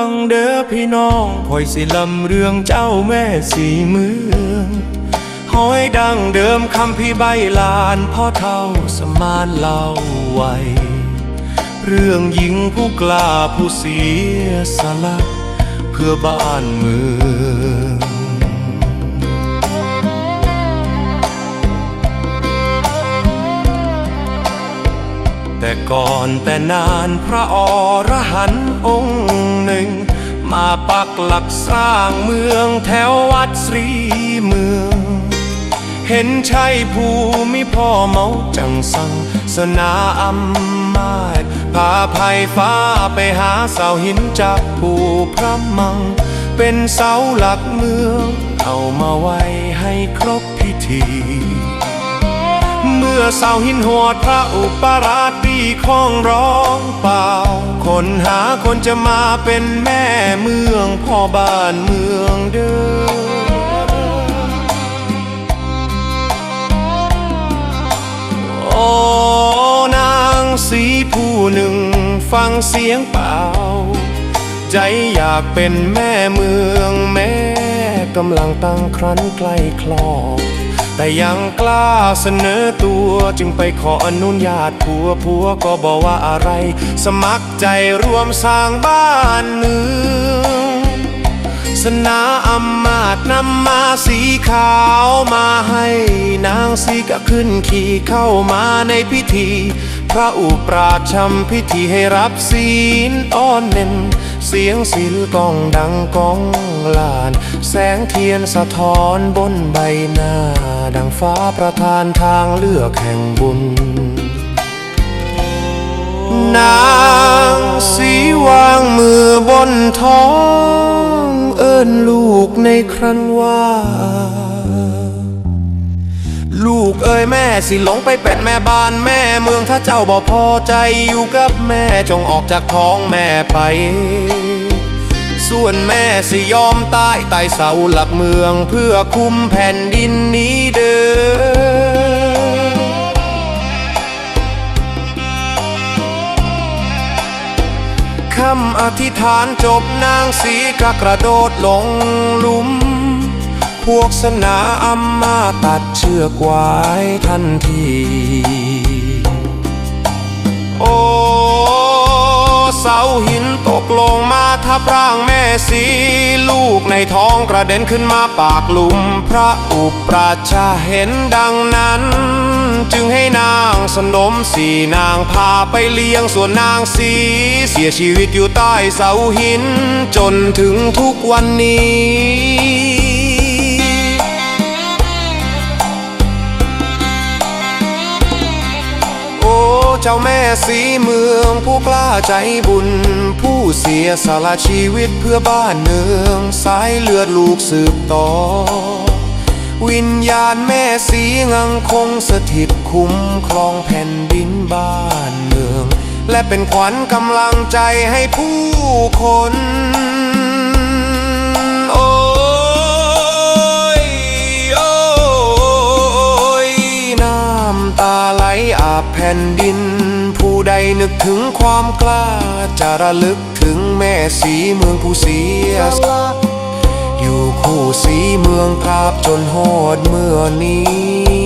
ังเด้อพี่น้องคอยสิลำเรื่องเจ้าแม่สีเมืองห้อยดังเดิมคำพี่ใบลานพ่อเท่าสมานเล่าไว้เรื่องหญิงผู้กล้าผู้เสียสละเพื่อบ้านเมือง ก่อนแต่นานพระอรหันต์องค์หนึ่ง มาปักหลักสร้างเมืองแถววัดศรีเมือง เห็นใช่ผู้มีพ่อเมาจังสังสนาอำมมาตพาภัยฟ้าไปหาเสาหินจากปู่พระมัง เป็นเสาหลักเมือง เอามาไว้ให้ครบพิธี อเสาหินหวดพระอุปราชปีข้องร้องเปล่า คนหาคนจะมาเป็นแม่เมืองพ่อบ้านเมืองเดิมโอ้นางสีผู้หนึ่งฟังเสียงเปล่า ใจอยากเป็นแม่เมืองแม่กำลังตั้งครั้นใกล้คลอด แต่ยังกล้าเสนอตัวจึงไปขออนุญาตผัวผัวก็บอกว่าอะไร สมัครใจร่วมสร้างบ้านเมืองสนาอำมาตย์นำมาสีขาวมาให้นางสีก็ขึ้นขี่เข้ามาในพิธี ระอุปราชำพิธีให้รับศีลอ้อนเน่นเสียงศิลก้องดังก้องลาน แสงเทียนสะท้อนบนใบหน้า ดังฟ้าประทานทางเลือกแห่งบุญ นางสีวางมือบนท้อง เอิ้นลูกในครันว่า ลูกเอ้ยแม่สิหลงไปเป็นแม่บ้านแม่เมืองถ้าเจ้าบ่พอใจอยู่กับแม่จงออกจากท้องแม่ไป ส่วนแม่สิยอมตายใต้เสาหลักเมืองเพื่อคุ้มแผ่นดินนี้เด้อคำอธิษฐานจบนางสีกะกระโดดลงลุม พวกสนาอัมมาตัดเชือกไว้ทันที โอ้เสาหินตกลงมาทับร่างแม่สีลูกในท้องกระเด็นขึ้นมาปากหลุม พระอุปราชาเห็นดังนั้น จึงให้นางสนมสีนางพาไปเลี้ยงส่วนนางสีเสียชีวิตอยู่ใต้เสาหิน จนถึงทุกวันนี้ สีเมืองผู้กล้าใจบุญ ผู้เสียสละชีวิตเพื่อบ้านเมืองสายเลือดลูกสืบต่อ วิญญาณแม่สีงังคงสถิตคุ้มครองแผ่นดินบ้านเมือง และเป็นขวัญกำลังใจให้ผู้คนโอ้ยโอ้ยน้ำตาไหลอาบแผ่นดิน ผู้ใดนึกถึงความกล้า จะระลึกถึงแม่สีเมืองผู้เสียสละอยู่คู่สีเมืองภาพจนโหดเมื่อนี้